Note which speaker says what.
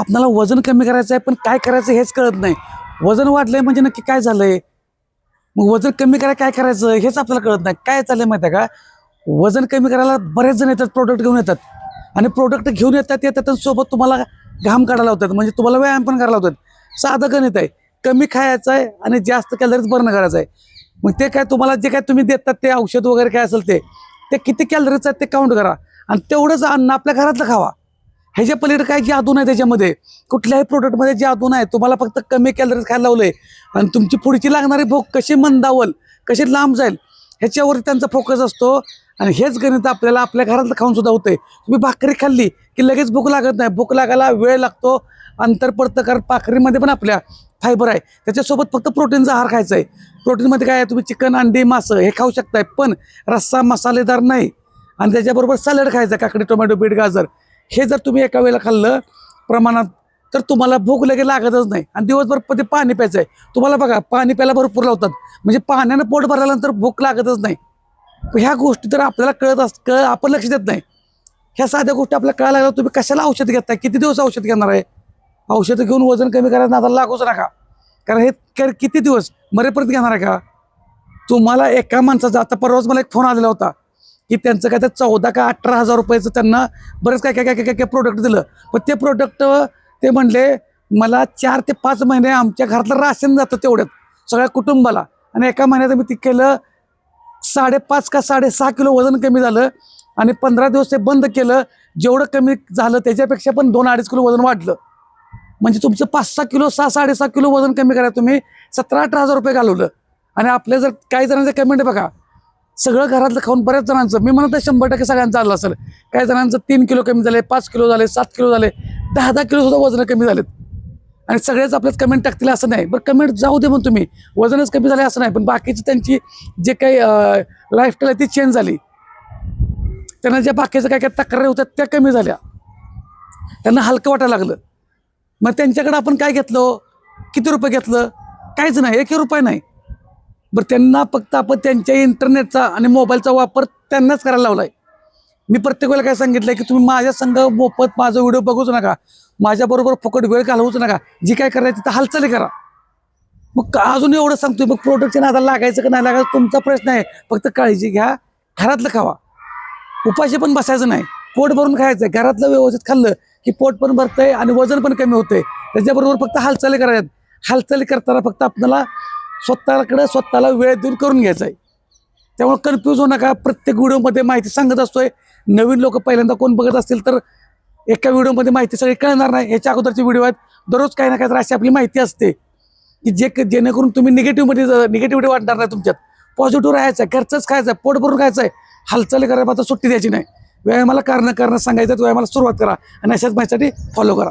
Speaker 1: आपल्याला वजन कमी करायचं आहे पण काय करायचं हेच कळत नाही. वजन वाढलंय म्हणजे नक्की काय झालंय? मग वजन कमी करायला काय करायचं हेच आपल्याला कळत नाही. काय चाललंय माहिती आहे का? वजन कमी करायला बरेच जण येतात प्रोडक्ट घेऊन येतात. आणि प्रोडक्ट घेऊन येतात येतात आणि सोबत तुम्हाला घाम काढायला होतात म्हणजे तुम्हाला व्यायाम पण करायला होतात साधं गणित आहे. कमी खायचं आहे आणि जास्त कॅलरीज बर्न करायचं आहे. मग ते काय तुम्हाला जे काय तुम्ही देतात ते औषध वगैरे काय असेल ते ते किती कॅलरीज आहेत ते काउंट करा. आणि तेवढंच अन्न आपल्या घरातलं खावा. ह्याच्या पलीकडे काय जादू नाही त्याच्यामध्ये? कुठल्याही प्रोडक्टमध्ये जादू नाही तुम्हाला फक्त कमी कॅलरीज खायला लावलंय. आणि तुमची पुढची लागणारी भूक कशी मंदावल कशी लांब जाईल ह्याच्यावर त्यांचा फोकस असतो. आणि हेच गणित आपल्याला आपल्या घरातलं खाऊन सुद्धा होतंय. तुम्ही भाकरी खाल्ली की लगेच भूक लागत नाही. भूक लागायला वेळ लागतो. अंतर पडतं कारण भाकरीमध्ये पण आपल्या फायबर आहे. त्याच्यासोबत फक्त प्रोटीनचा आहार खायचा आहे. प्रोटीनमध्ये काय आहे? तुम्ही चिकन अंडी मासं हे खाऊ शकताय पण रस्सा मसालेदार नाही. आणि त्याच्याबरोबर सॅलड खायचं काकडी टोमॅटो बीट गाजर. हे जर तुम्ही एका वेळेला खाल्लं प्रमाणात तर तुम्हाला भूक लगेच लागतच नाही. आणि दिवसभर ते पाणी प्यायचं आहे तुम्हाला बघा पाणी प्यायला भरपूर लावतात. म्हणजे पाण्यानं पोट भरल्यानंतर भूक लागतच नाही. ह्या गोष्टी तर आपल्याला कळत अस कळ आपण लक्ष देत नाही. ह्या साध्या गोष्टी आपल्याला कळायला लागल्या तुम्ही कशाला औषध घेताय? किती दिवस औषध घेणार आहे? औषधं घेऊन वजन कमी करायला आता लागूच नका. कारण हे कर- किती दिवस? मरेपर्यंत घेणार आहे का? तुम्हाला एका माणसाचा आता परवाच मला एक फोन आलेला होता. की त्यांचं काय तर चौदा का अठरा हजार रुपयाचं त्यांना बरंच काय काय काय काय काय प्रोडक्ट दिलं. पण ते प्रोडक्ट ते म्हणले मला चार ते पाच महिने आमच्या घरातलं राशन जातं तेवढ्यात सगळ्या कुटुंबाला. आणि एका महिन्यात मी ते केलं साडेपाच का साडेसहा किलो वजन कमी झालं आणि पंधरा दिवस ते बंद केलं. जेवढं कमी झालं त्याच्यापेक्षा पण दोन अडीच किलो वजन वाढलं. म्हणजे तुमचं पाच सहा किलो सहा साडेसहा किलो वजन कमी करा तुम्ही सतरा अठरा हजार रुपये घालवलं. आणि आपल्या जर काही जणांचं कमेंट बघा सगळं घरातलं खाऊन बऱ्याच जणांचं. मी म्हणत आहे शंभर टक्के सगळ्यांचं आलं असेल. काही जणांचं तीन किलो कमी झाले पाच किलो झाले सात किलो झाले दहा दहा किलो सुद्धा वजन कमी झालेत. आणि सगळेच आपल्यात कमेंट टाकतील असं नाही. बरं कमेंट जाऊ दे म्हणून तुम्ही. वजनच कमी झाले असं नाही. पण बाकीची त्यांची जे काही लाईफस्टाईल आहे ती चेंज झाली. त्यांना ज्या बाकीचं काय काय तक्रारी होत्या त्या कमी झाल्या. त्यांना हलकं वाटायला लागलं. मग त्यांच्याकडे आपण काय घेतलं? किती रुपये घेतलं? काहीच नाही. एकही रुपये नाही. बरं त्यांना फक्त आपण त्यांच्या इंटरनेटचा आणि मोबाईलचा वापर त्यांनाच करायला लावला आहे मी प्रत्येक वेळेला काय सांगितलं की तुम्ही माझ्या संघ मोफत माझा व्हिडिओ बघूच नका. माझ्याबरोबर फुकट वेळ घालवूच नका. जी काय करायची तर हालचाली करा. मग का- अजून एवढं सांगतोय मग प्रोडक्टच्या नादाला लागायचं का नाही लागायचं तुमचा प्रश्न आहे. फक्त काळजी घ्या घरातलं खावा. उपाशी पण बसायचं नाही. पोट भरून खायचं आहे घरातलं व्यवस्थित खाल्लं की पोट पण भरतंय आणि वजन पण कमी होतंय. त्याच्याबरोबर फक्त हालचाली करायच्यात. हालचाली करताना फक्त आपल्याला स्वतःकडे स्वतःला वेळ देऊन करून घ्यायचा आहे. त्यामुळे कन्फ्यूज होऊ नका. प्रत्येक व्हिडिओमध्ये माहिती सांगत असतोय. नवीन लोक पहिल्यांदा कोण बघत असतील तर एका व्हिडिओमध्ये माहिती सगळी कळणार नाही. याच्या अगोदरचे व्हिडिओ आहेत. दररोज काही ना काही तर अशी आपली माहिती असते. की जे जेणेकरून तुम्ही निगेटिव्हमध्ये निगेटिव्हिटी वाटणार नाही तुमच्यात. पॉझिटिव्ह राहायचं आहे. घरचंच खायचं आहे. पोट भरून खायचं आहे. हालचाली करायला आता सुट्टी द्यायची नाही. व्यायामाला कारणं करणं सांगायचं व्यायामाला सुरुवात करा. आणि अशाच माहितीसाठी फॉलो करा.